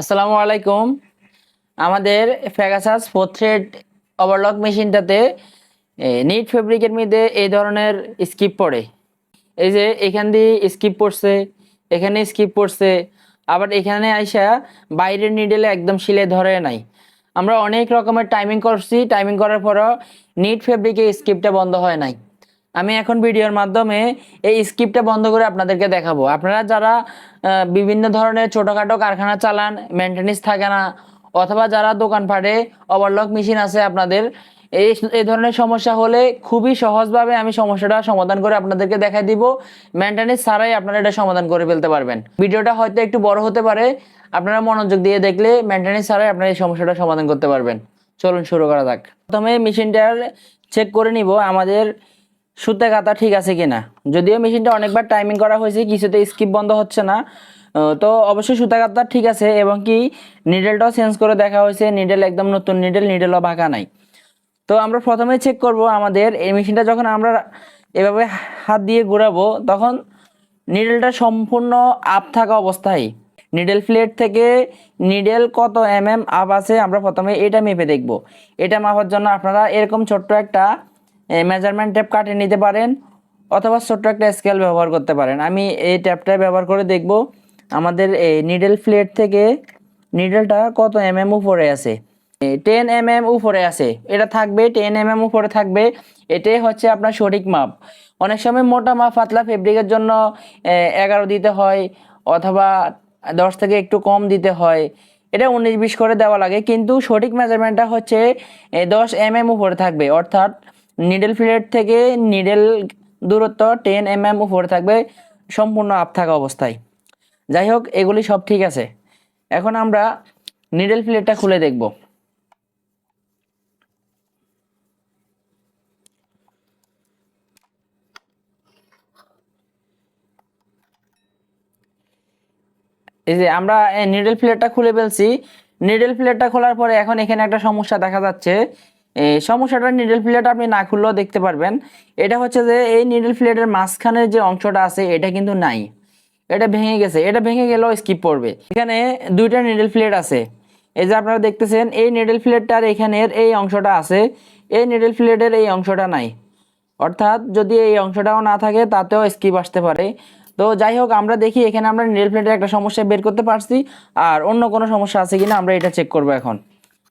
আসসালামু আলাইকুম। আমাদের ফ্যাগাসাস ফোর ওভারলক মেশিনটাতে নিট ফেব্রিকের মধ্যে এই ধরনের স্কিপ পড়ে। এই যে এখান দিয়ে স্কিপ পড়ছে, এখানে স্কিপ পড়ছে, আবার এখানে আইসা বাইরের নিডেলে একদম শিলে ধরে নাই। আমরা অনেক রকমের টাইমিং করছি টাইমিং করার পরও নিট ফেব্রিকে স্কিপটা বন্ধ হয় নাই। আমি এখন ভিডিওর মাধ্যমে এই স্কিপটা বন্ধ করে আপনাদেরকে দেখাবো। আপনারা যারা বিভিন্ন ধরনের ছোটোখাটো কারখানা চালান মেনটেনেন্স থাকে না, অথবা যারা দোকানপাটে ওভারলক মেশিন আছে আপনাদের, এই এই ধরনের সমস্যা হলে খুবই সহজভাবে আমি সমস্যাটা সমাধান করে আপনাদেরকে দেখাই দিব। মেনটেনেন্স ছাড়াই আপনারা এটা সমাধান করে ফেলতে পারবেন। ভিডিওটা হয়তো একটু বড় হতে পারে, আপনারা মনোযোগ দিয়ে দেখলে মেনটেনেন্স ছাড়াই আপনারা এই সমস্যাটা সমাধান করতে পারবেন। চলুন শুরু করা যাক। প্রথমে মেশিনটার চেক করে নিব। আমাদের সুতে কাতা ঠিক আছে কিনা? যদিও মেশিনটা অনেকবার টাইমিং করা হয়েছে, কিছুতে স্কিপ বন্ধ হচ্ছে না। তো অবশ্যই সুতা কাতা ঠিক আছে এবং কি নিডেলটাও চেঞ্জ করে দেখা হয়েছে নিডেল একদম নতুন নিডেল নিডেলও বাঁকা নাই। তো আমরা প্রথমে চেক করব আমাদের এই মেশিনটা যখন আমরা এভাবে হাত দিয়ে ঘোরাবো, তখন নিডেলটা সম্পূর্ণ আপ থাকা অবস্থায়। নিডেল প্লেট থেকে নিডেল কত এম এম আপ আছে আমরা প্রথমে এটা মেপে দেখব। এটা মাপার জন্য আপনারা এরকম ছোট্ট একটা মেজারমেন্ট ট্যাপ কাটে নিতে পারেন অথবা ছোট্ট একটা স্কেল ব্যবহার করতে পারেন। আমি এই ট্যাপটা ব্যবহার করে দেখব আমাদের এই নিডেল প্লেট থেকে নিডেলটা কত এম এম উপরে আছে। টেন এম এম উপরে আছে। এটা থাকবে টেন এম এম উপরে থাকবে। এটাই হচ্ছে আপনার সঠিক মাপ। অনেক সময় মোটা মাপ, পাতলা ফেব্রিকের জন্য এগারো দিতে হয় অথবা দশ থেকে একটু কম দিতে হয়। এটা উনিশ বিশ করে দেওয়া লাগে। কিন্তু সঠিক মেজারমেন্টটা হচ্ছে দশ এম এম উপরে থাকবে। অর্থাৎ নিডেল ফিলেট থেকে নিডেল দূরত্ব টেন এম এম উপরে থাকবে, সম্পূর্ণ আপ থাকা অবস্থায়। যাই হোক, এগুলি সব ঠিক আছে। এখন আমরা নিডেল প্লেটটা খুলে দেখব। এই যে আমরা নিডেল প্লেটটা খুলে ফেলছি। নিডেল প্লেটটা খোলার পরে এখন এখানে একটা সমস্যা দেখা যাচ্ছে। সমস্যাটা নিডেল প্লেট আপনি না খুললেও দেখতে পারবেন। এটা হচ্ছে যে, এই নিডেল প্লেটের মাঝখানের যে অংশটা আছে, এটা কিন্তু নাই। এটা ভেঙে গেছে। এটা ভেঙে গেলেও স্কিপ পড়বে। এখানে দুইটা নিডেল প্লেট আছে। এই যে আপনারা দেখতেছেন, এই নিডেল প্লেটটার এখানের এই অংশটা আছে। এই নিডেল প্লেটের এই অংশটা নাই। অর্থাৎ যদি এই অংশটাও না থাকে, তাতেও স্কিপ আসতে পারে। তো যাই হোক, আমরা দেখি এখানে আমরা নেল প্লেটের একটা সমস্যা বের করতে পারছি। আর অন্য কোনো সমস্যা আছে কিনা, আমরা এটা চেক করব এখন।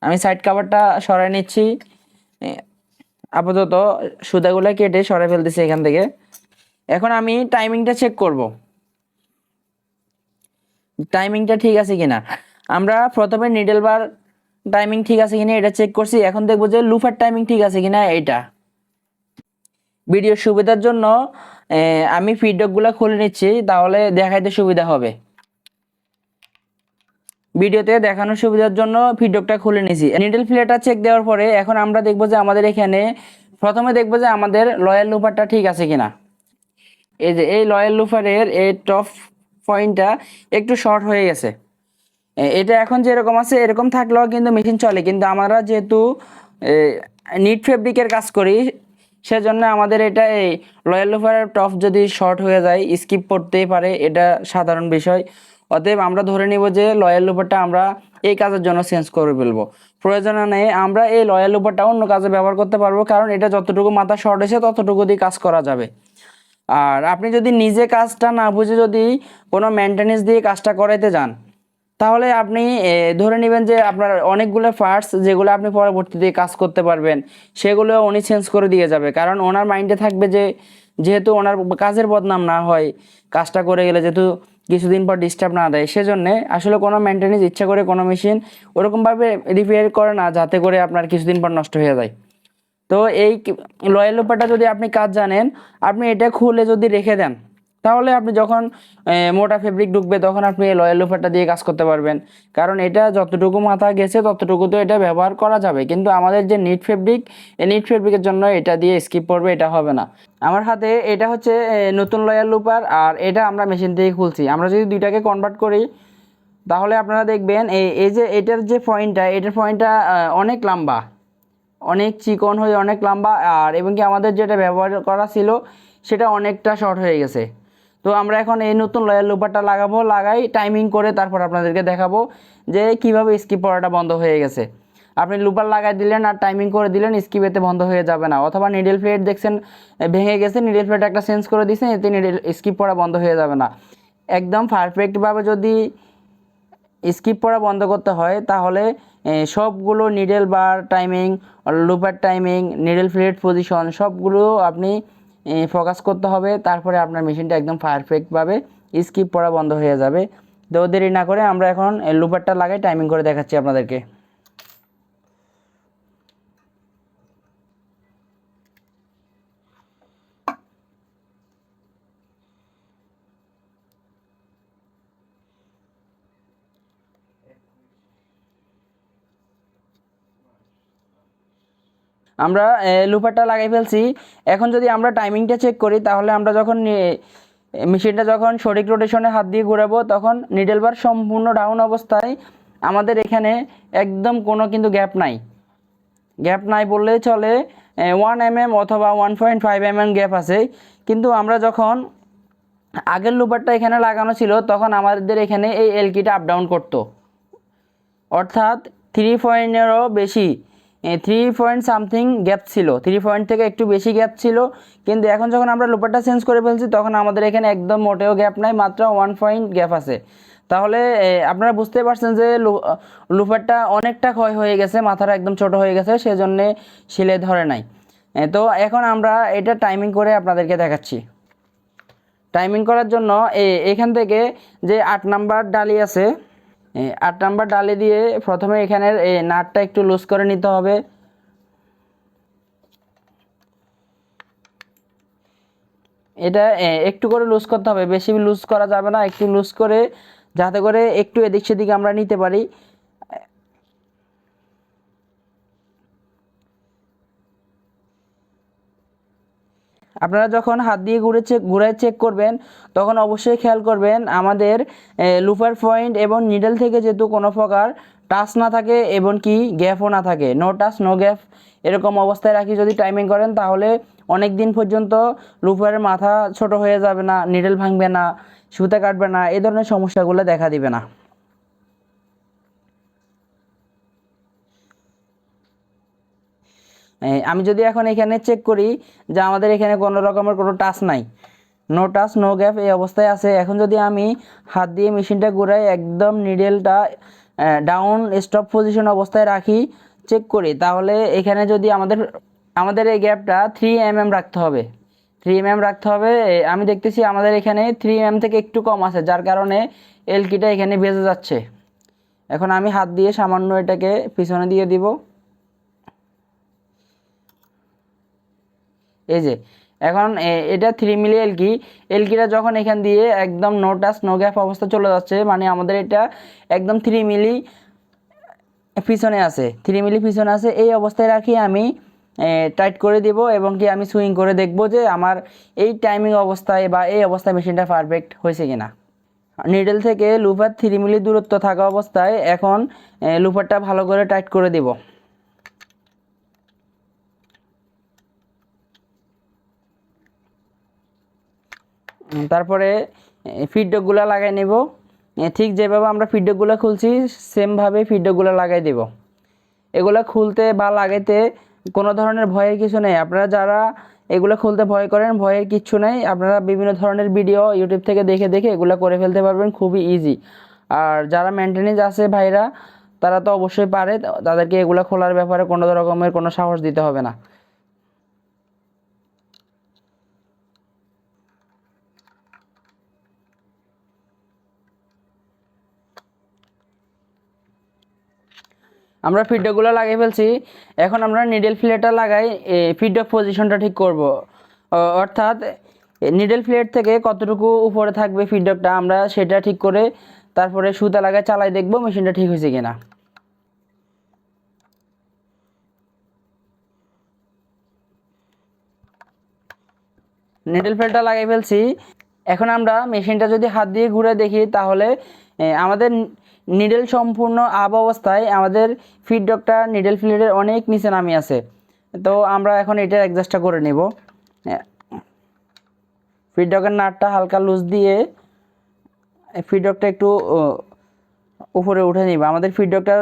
আমি সাইড কাভারটা সরাই নিচ্ছি। আপাতত সুতাগুলো কেটে সরাই ফেলতেছি এখান থেকে। এখন আমি টাইমিংটা চেক করব। টাইমিংটা ঠিক আছে কিনা? আমরা প্রথমে নিডেল বার টাইমিং ঠিক আছে কিনা এটা চেক করছি। এখন দেখব যে লুফার টাইমিং ঠিক আছে কিনা এটা। ভিডিওর সুবিধার জন্য আমি ফিডব্যাকগুলো খুলে নিচ্ছি, তাহলে দেখাইতে সুবিধা হবে। ভিডিওতে দেখানোর সুবিধার জন্য ফিডব্যাকটা খুলে নিয়েছি। নিডল ফ্লেটা চেক দেওয়ার পরে এখন আমরা দেখব যে আমাদের এখানে প্রথমে দেখব যে আমাদের লয়াল লুফারটা ঠিক আছে কিনা। এই যে, এই লয়াল লুফারের এই টপ পয়েন্টটা একটু শর্ট হয়ে গেছে। এটা এখন যেরকম আছে, এরকম থাকলেও কিন্তু মেশিন চলে। কিন্তু আমরা যেহেতু নিট ফেব্রিকের কাজ করি, সেজন্য আমাদের এটা এই লয়াল লুফারের টপ যদি শর্ট হয়ে যায় স্কিপ করতেই পারে, এটা সাধারণ বিষয়। অতএব আমরা ধরে নিব যে লয়াল লোফারটা আমরা এই কাজের জন্য চেঞ্জ করে ফেলব। প্রয়োজন নেই, আমরা এই লয়াল লোফারটা অন্য কাজে ব্যবহার করতে পারব, কারণ এটা যতটুকু মাথা শর্ট হয়েছে ততটুকু দিয়ে কাজ করা যাবে। আর আপনি যদি নিজে কাজটা না বুঝে যদি কোনো মেনটেনেন্স দিয়ে কাজটা করাইতে যান, তাহলে আপনি ধরে নেবেন যে আপনার অনেকগুলো পার্টস যেগুলো আপনি পরবর্তীতে কাজ করতে পারবেন, সেগুলো উনি চেঞ্জ করে দিয়ে যাবে। কারণ ওনার মাইন্ডে থাকবে যে, যেহেতু ওনার কাজের বদনাম না হয়, কাজটা করে গেলে যেহেতু কিছুদিন পর ডিস্টার্ব না দেয়। সেজন্যে আসলে কোনো মেনটেনেন্স ইচ্ছা করে কোনো মেশিন ওরকমভাবে রিপেয়ার করে না, যাতে করে আপনার কিছুদিন পর নষ্ট হয়ে যায়। তো এই লয়াল লোপারটা যদি আপনি কাজ জানেন, আপনি এটা খুলে যদি রেখে দেন তাহলে আপনি যখন মোটা ফেব্রিক ঢুকবে তখন আপনি এই লয়াল লোপারটা দিয়ে কাজ করতে পারবেন। কারণ এটা যতটুকু মাথা গেছে ততটুকু তো এটা ব্যবহার করা যাবে। কিন্তু আমাদের যে নিট ফেব্রিক এই নিট ফেব্রিকের জন্য এটা দিয়ে স্কিপ পড়বে, এটা হবে না। আমার হাতে এটা হচ্ছে নতুন লয়াল লুপার আর এটা আমরা মেশিন থেকে খুলছি। আমরা যদি দুইটাকে কনভার্ট করি, তাহলে আপনারা দেখবেন এই এই যে এটার যে পয়েন্টটা এটার পয়েন্টটা অনেক লম্বা। অনেক চিকন হয়ে অনেক লম্বা আর এবং কি আমাদের যেটা ব্যবহার করা ছিল, সেটা অনেকটা শর্ট হয়ে গেছে। তো আমরা এখন এই নতুন লয়াল লুপারটা লাগাবো, লাগাই টাইমিং করে তারপর আপনাদেরকে দেখাবো যে কীভাবে স্কিপ পড়াটা বন্ধ হয়ে গেছে। আপনি লুপার লাগাই দিলেন আর টাইমিং করে দিলেন স্কিপ এতে বন্ধ হয়ে যাবে না। অথবা নিডেল প্লেট দেখছেন ভেঙে গেছে নিডল প্লেট একটা চেঞ্জ করে দিয়েছেন, এতে নিডেল স্কিপ পড়া বন্ধ হয়ে যাবে না। একদম পারফেক্টভাবে যদি স্কিপ পড়া বন্ধ করতে হয়, তাহলে সবগুলো needle bar timing looper timing needle plate position সবগুলো আপনি ফোকাস করতে হবে, তারপরে আপনার মেশিনটা একদম পারফেক্টভাবে স্কিপ পড়া বন্ধ হয়ে যাবে। তো দেরি না করে আমরা এখন লুপারটা লাগাই টাইমিং করে দেখাচ্ছি আপনাদেরকে। আমরা লুপারটা লাগাই ফেলছি। এখন যদি আমরা টাইমিংটা চেক করি, তাহলে আমরা যখন মেশিনটা যখন সঠিক রোটেশনে হাত দিয়ে ঘুরাবো, তখন নিডেল বার সম্পূর্ণ ডাউন অবস্থায় আমাদের এখানে একদম কোনো কিন্তু গ্যাপ নাই। গ্যাপ নাই বললেই চলে ওয়ান এম এম অথবা one point five M M gap আছে। কিন্তু আমরা যখন আগের লুপারটা এখানে লাগানো ছিল, তখন আমাদের এখানে এই এলকিটা আপ ডাউন করতো। অর্থাৎ থ্রি পয়েন্টেরও বেশি। থ্রি পয়েন্ট সামথিং গ্যাপ ছিল। থ্রি পয়েন্ট থেকে একটু বেশি গ্যাপ ছিল। কিন্তু এখন যখন আমরা লুপারটা চেঞ্জ করে ফেলছি, তখন আমাদের এখানে একদম মোটেও গ্যাপ নাই, মাত্র ওয়ান পয়েন্ট গ্যাপ আছে। তাহলে আপনারা বুঝতে পারছেন যে লু- লুপারটা অনেকটা ক্ষয় হয়ে গেছে, মাথাটা একদম ছোট হয়ে গেছে, সেজন্যে শিলে ধরে নাই। তো এখন আমরা এটা টাইমিং করে আপনাদেরকে দেখাচ্ছি। টাইমিং করার জন্য এখান থেকে যে আট নাম্বার ডালি আছে আট নাম্বার ডালে দিয়ে প্রথমে এখানের নাটটা একটু লুজ করে নিতে হবে। এটা একটু করে লুজ করতে হবে। বেশি লুজ করা যাবে না, একটু লুজ করে, যাতে করে একটু এদিক সেদিকে আমরা নিতে পারি। আপনারা যখন হাত দিয়ে ঘুরে চেক ঘুরায় চেক করবেন, তখন অবশ্যই খেয়াল করবেন আমাদের লুপার পয়েন্ট এবং নিডল থেকে যেহেতু কোনো প্রকার টাচ না থাকে এবং কি গ্যাপও না থাকে নো টাচ নো গ্যাপ এরকম অবস্থায় রাখি যদি টাইমিং করেন, তাহলে অনেক দিন পর্যন্ত লুপারের মাথা ছোট হয়ে যাবে না নিডল ভাঙবে না, সুতা কাটবে না এই ধরনের সমস্যাগুলো দেখা দিবে না। আমি যদি এখন এখানে চেক করি যে আমাদের এখানে কোনো রকমের কোনো টাচ নাই। নো টাচ নো গ্যাপ এই অবস্থায় আছে। এখন যদি আমি হাত দিয়ে মেশিনটা ঘুরাই, একদম নিডেলটা ডাউন স্টপ পজিশন অবস্থায় রাখি চেক করি, তাহলে এখানে যদি আমাদের আমাদের এই গ্যাপটা থ্রি এম এম রাখতে হবে। থ্রি এম এম রাখতে হবে। আমি দেখতেছি আমাদের এখানে থ্রি এম থেকে একটু কম আছে, যার কারণে এলকিটা এখানে বেজে যাচ্ছে। এখন আমি হাত দিয়ে সামান্য এটাকে পিছনে দিয়ে দিব। এই যে, এখন এটা থ্রি মিলি এলকি এলকিটা যখন এখান দিয়ে একদম নো টাচ নো গ্যাপ অবস্থা চলে যাচ্ছে মানে আমাদের এটা একদম থ্রি মিলি পিছনে আছে থ্রি মিলি পিছনে আছে, এই অবস্থায় রাখি আমি টাইট করে দিব এবং কি আমি সুইং করে দেখব যে আমার এই টাইমিং অবস্থায় বা এই অবস্থায় মেশিনটা পারফেক্ট হয়েছে কিনা। নিডল থেকে লুপার থ্রি মিলি দূরত্ব থাকা অবস্থায় এখন লুপারটা ভালো করে টাইট করে দিব। তারপরে ফিডব্যাকগুলো লাগাই নেব। ঠিক যেভাবে আমরা ফিডব্যাকগুলো খুলছি সেমভাবে ফিডব্যাকগুলো লাগাই দেব। এগুলো খুলতে বা লাগাইতে কোনো ধরনের ভয়ের কিছু নেই। আপনারা যারা এগুলো খুলতে ভয় করেন, ভয়ের কিচ্ছু নেই। আপনারা বিভিন্ন ধরনের ভিডিও ইউটিউব থেকে দেখে দেখে এগুলো করে ফেলতে পারবেন, খুবই ইজি আর যারা মেনটেনেন্স আছে ভাইরা, তারা তো অবশ্যই পারে। তাদেরকে এগুলো খোলার ব্যাপারে কোনো রকমের কোনো সাহস দিতে হবে না। আমরা ফিডব্যাকগুলো লাগিয়ে ফেলছি। এখন আমরা নিডেল ফ্লেটটা লাগাই ফিডব্যাক পজিশনটা ঠিক করব। অর্থাৎ নিডেল ফ্লেট থেকে কতটুকু উপরে থাকবে ফিডব্যাকটা আমরা সেটা ঠিক করে তারপরে সুতা লাগায় চালাই দেখব মেশিনটা ঠিক হয়েছে কিনা। নিডেল ফ্লেটটা লাগিয়ে ফেলছি। এখন আমরা মেশিনটা যদি হাত দিয়ে ঘুরে দেখি তাহলে আমাদের নিডেল সম্পূর্ণ আব অবস্থায় আমাদের ফিডব্যাকটা নিডেল ফ্লেটের অনেক নিচে নামি আছে। তো আমরা এখন এটার অ্যাডজাস্টটা করে নেব। ফিডডকের নাটটা হালকা লুজ দিয়ে ফিডডকটা একটু উপরে উঠে নিব। আমাদের ফিডডকটার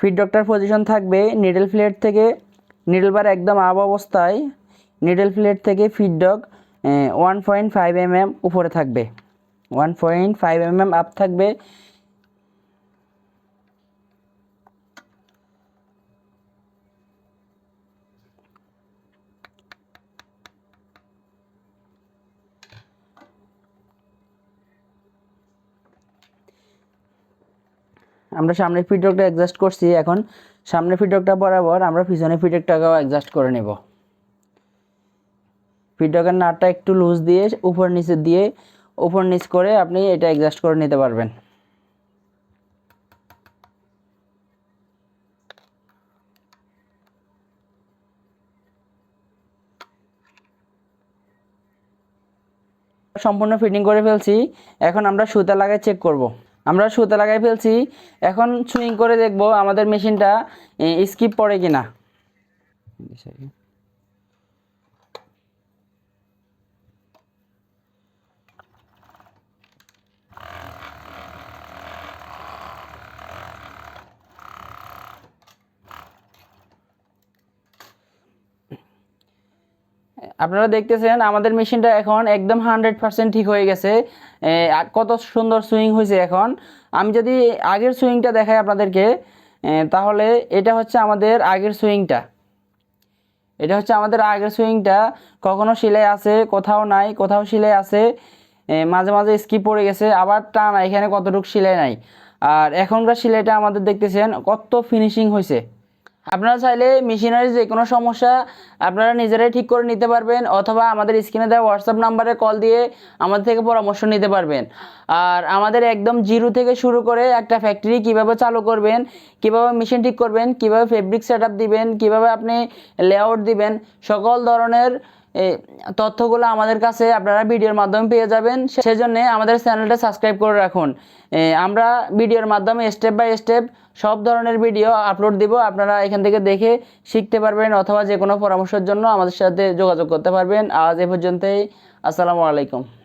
ফিডডকটার পজিশন থাকবে নিডল ফ্লেট থেকে নিডল বার একদম আব অবস্থায় নিডল ফ্লেট থেকে feed dog one point five M M উপরে থাকবে। One point five M M up থাকবে। আমরা সামনের ফিডব্যাকটা অ্যাডজাস্ট করছি এখন। সামনের ফিডব্যাকটা বরাবর আমরা পিছনের ফিডব্যাকটাকেও অ্যাডজাস্ট করে নেব। ফিডব্যাকের নাটটা একটু লুজ দিয়ে উপর নিচে দিয়ে উপর নিচ করে আপনি এটা অ্যাডজাস্ট করে নিতে পারবেন। সম্পূর্ণ ফিটিং করে ফেলছি। এখন আমরা সুতা লাগাই চেক করব। আমরা সুতা লাগাই ফেলছি। এখন সুইং করে দেখব আমাদের মেশিনটা স্কিপ পড়ে কিনা। আপনারা দেখতেছেন আমাদের মেশিনটা এখন একদম হান্ড্রেড পার্সেন্ট ঠিক হয়ে গেছে। কত সুন্দর সুইং হয়েছে এখন। আমি যদি আগের সুইংটা দেখাই আপনাদেরকে তাহলে এটা হচ্ছে আমাদের আগের সুইংটা। এটা হচ্ছে আমাদের আগের সুইংটা। কখনো সেলাই আছে, কোথাও নাই, কোথাও সেলাই আছে। মাঝে মাঝে স্কিপ পড়ে গেছে, আবার টানা, এখানে কতটুকু সেলাই নাই। আর এখনকার সেলাইটা আমাদের দেখতেছেন কত ফিনিশিং হয়েছে। আপনারা চাইলে মেশিনারি যে কোনো সমস্যা আপনারা নিজেরাই ঠিক করে নিতে পারবেন অথবা আমাদের স্ক্রিনে দেওয়া হোয়াটসঅ্যাপ নাম্বারে কল দিয়ে আমাদের থেকে পরামর্শ নিতে পারবেন। আর আমাদের একদম জিরো থেকে শুরু করে একটা ফ্যাক্টরি কীভাবে চালু করবেন, কীভাবে মেশিন ঠিক করবেন, কীভাবে ফেব্রিক সেট দিবেন, কীভাবে আপনি লেআউট দিবেন, সকল ধরনের তথ্যগুলো আমাদের কাছে আপনারা ভিডিওর মাধ্যমে পেয়ে যাবেন। সেজন্য আমাদের চ্যানেলটা সাবস্ক্রাইব করে রাখুন। আমরা ভিডিওর মাধ্যমে স্টেপ বাই স্টেপ সব ধরনের ভিডিও আপলোড দিব। আপনারা এখান থেকে দেখে শিখতে পারবেন অথবা যে কোনো পরামর্শের জন্য আমাদের সাথে যোগাযোগ করতে পারবেন। আজ এ পর্যন্তই। আসসালামু আলাইকুম।